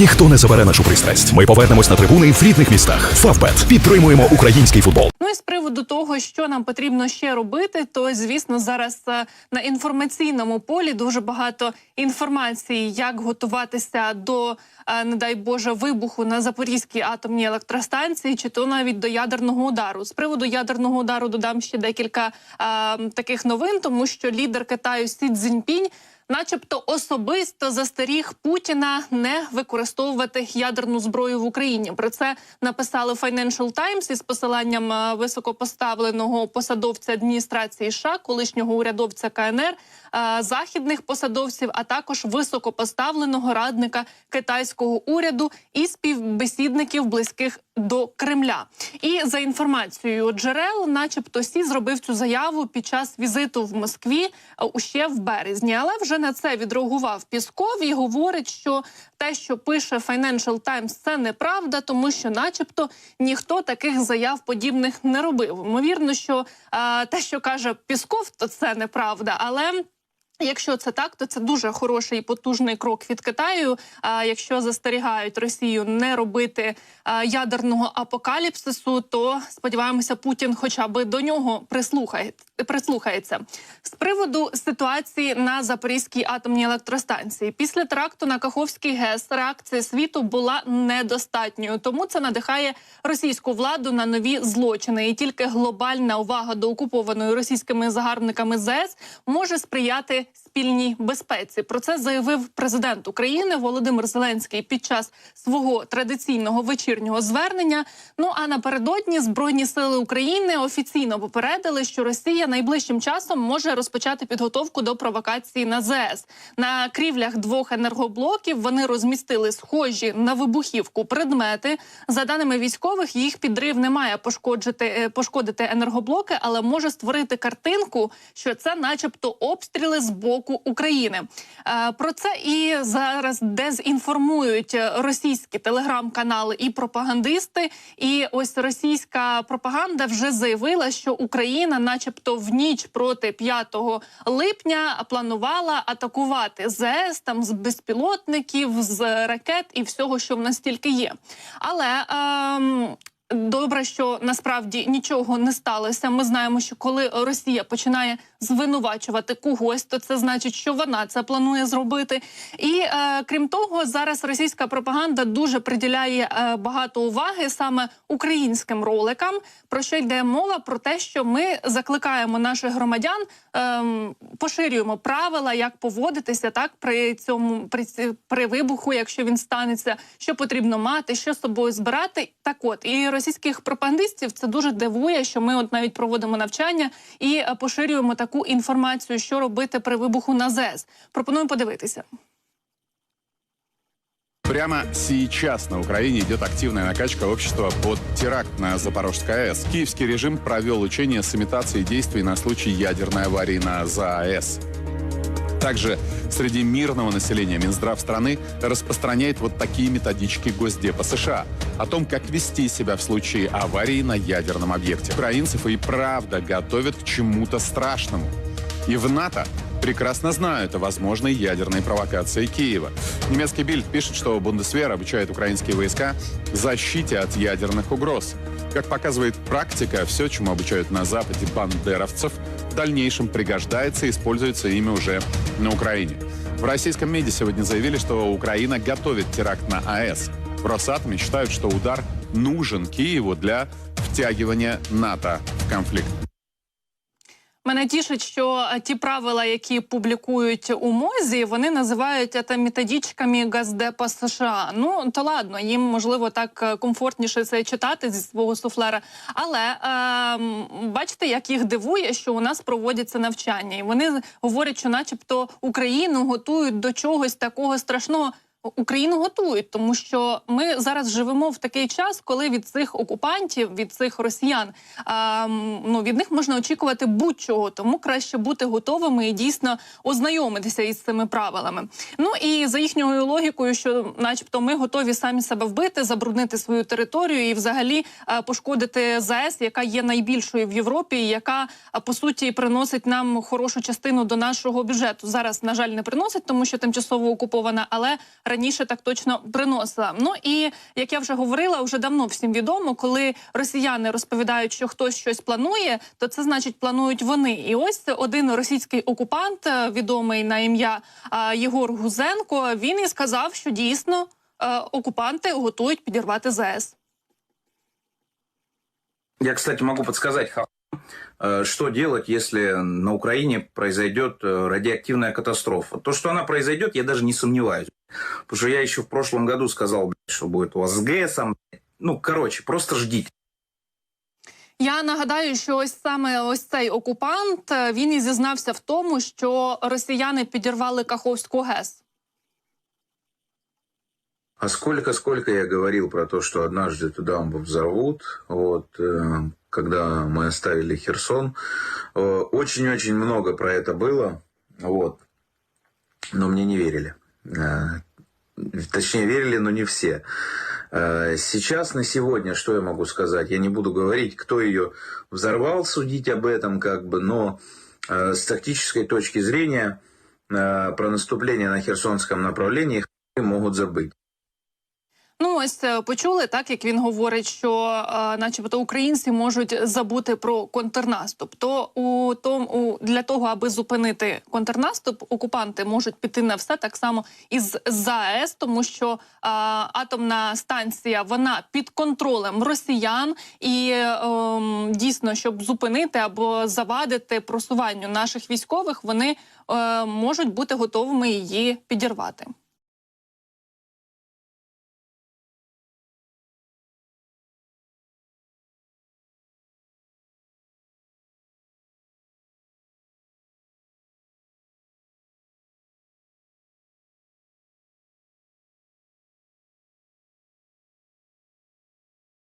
Ніхто не забере нашу пристрасть. Ми повернемось на трибуни в рідних містах. Фавбет підтримуємо український футбол. Ну і з приводу того, що нам потрібно ще робити, то звісно зараз е, на інформаційному полі дуже багато інформації, як готуватися до, е, не дай Боже, вибуху на Запорізькій атомній електростанції, чи то навіть до ядерного удару. З приводу ядерного удару додам ще декілька е, таких новин, тому що лідер Китаю Сі Цзіньпінь начебто особисто застеріг Путіна не використовувати ядерну зброю в Україні. Про це написали Financial Times із посиланням е, високопоставленого посадовця адміністрації США, колишнього урядовця КНР, е, західних посадовців, а також високопоставленого радника китайського уряду і співбесідників близьких до Кремля. І за інформацією джерел, начебто, Сі зробив цю заяву під час візиту в Москві е, ще в березні. Але вже на це відреагував Пісков і говорить, що те, що пише Financial Times, це неправда, тому що, начебто, ніхто таких заяв подібних не робив. Ймовірно, що е, те, що каже Пісков, то це неправда, але. Якщо це так, то це дуже хороший і потужний крок від Китаю. А якщо застерігають Росію не робити ядерного апокаліпсису, то сподіваємося, Путін хоча б до нього прислухає, прислухається. З приводу ситуації на Запорізькій атомній електростанції після теракту на Каховський ГЕС реакція світу була недостатньою. Тому це надихає російську владу на нові злочини. І тільки глобальна увага до окупованої російськими загарбниками ЗС може сприяти Thanks. Спільній безпеці. Про це заявив президент України Володимир Зеленський під час свого традиційного вечірнього звернення. Ну а напередодні збройні сили України офіційно попередили, що Росія найближчим часом може розпочати підготовку до провокації на ЗС. На крівлях двох енергоблоків вони розмістили схожі на вибухівку предмети. За даними військових, їх підрив не має пошкоджити е, пошкодити енергоблоки, але може створити картинку, що це, начебто, обстріли з боку України. Е, Про це і зараз дезінформують російські телеграм-канали і пропагандисти. І ось російська пропаганда вже заявила, що Україна, начебто, в ніч проти 5 липня планувала атакувати ЗС там з безпілотників, з ракет і всього, що в нас тільки є. Але ем, Добре, що насправді нічого не сталося. Ми знаємо, що коли Росія починає звинувачувати когось, то це значить, що вона це планує зробити. І е, крім того, зараз російська пропаганда дуже приділяє е, багато уваги саме українським роликам. Про що йде мова? Про те, що ми закликаємо наших громадян, ем, поширюємо правила, як поводитися так при цьому при, при вибуху, якщо він станеться, що потрібно мати, що з собою збирати. Так от і російських пропагандистів це дуже дивує, що ми от навіть проводимо навчання і е, поширюємо таку інформацію, що робити при вибуху на ЗЕС. Пропоную подивитися. Прямо сейчас на Украине идет активная накачка общества под теракт на Запорожской АЭС. Киевский режим провел учения с имитацией действий на случай ядерной аварии на ЗАЭС. Также среди мирного населения Минздрав страны распространяет вот такие методички Госдепа США о том, как вести себя в случае аварии на ядерном объекте. Украинцев и правда готовят к чему-то страшному. И в НАТО прекрасно знают о возможной ядерной провокации Киева. Немецкий Бильд пишет, что Бундесвер обучает украинские войска защите от ядерных угроз. Как показывает практика, все, чему обучают на Западе бандеровцев, в дальнейшем пригождается и используется ими уже на Украине. В российском МИДе сегодня заявили, что Украина готовит теракт на АЭС. В Росатоме считают, что удар нужен Киеву для втягивания НАТО в конфликт. Мене тішить, що ті правила, які публікують у мозі, вони називають це методичками Газдепа США. Ну то ладно, їм можливо так комфортніше це читати зі свого суфлера. Але е, бачите, як їх дивує, що у нас проводяться навчання, і вони говорять, що, начебто, Україну готують до чогось такого страшного. Україну готують, тому що ми зараз живемо в такий час, коли від цих окупантів, від цих росіян, а, ну від них можна очікувати будь-чого. Тому краще бути готовими і дійсно ознайомитися із цими правилами. Ну і за їхньою логікою, що, начебто, ми готові самі себе вбити, забруднити свою територію і, взагалі, пошкодити ЗАЕС, яка є найбільшою в Європі, і яка по суті приносить нам хорошу частину до нашого бюджету. Зараз, на жаль, не приносить, тому що тимчасово окупована, але раніше так точно приносила. Ну і як я вже говорила, вже давно всім відомо, коли росіяни розповідають, що хтось щось планує, то це значить планують вони. І ось один російський окупант, е, відомий на ім'я Єгор Гузенко, він і сказав, що дійсно е, окупанти готують підірвати ЗАЕС. Я, кстати, могу подсказать, ха- э, что делать, если на Украине произойдет э, радиоактивная катастрофа. То, что она произойдет, я даже не сомневаюсь. Потому что я еще в прошлом году сказал, блядь, что будет у вас с ГЭСом. Ну, короче, просто ждите. Я нагадаю, що ось саме ось цей окупант е, він і зізнався в тому, що росіяни підірвали Каховську ГЕС. А сколько-сколько я говорил про то, что однажды туда взорвут, вот, э, когда мы оставили Херсон. Э, Очень-очень много про это было, вот, но мне не верили. Э, Точнее, верили, но не все. Э, Сейчас, на сегодня, что я могу сказать? Я не буду говорить, кто ее взорвал, судить об этом, как бы, но с тактической точки зрения про наступление на Херсонском направлении могут забыть. Ну ось е, почули так, як він говорить, що, е, начебто, українці можуть забути про контрнаступ. То у тому для того, аби зупинити контрнаступ, окупанти можуть піти на все так само із ЗАЕС, тому що е, атомна станція вона під контролем росіян, і е, дійсно, щоб зупинити або завадити просуванню наших військових, вони е, можуть бути готовими її підірвати.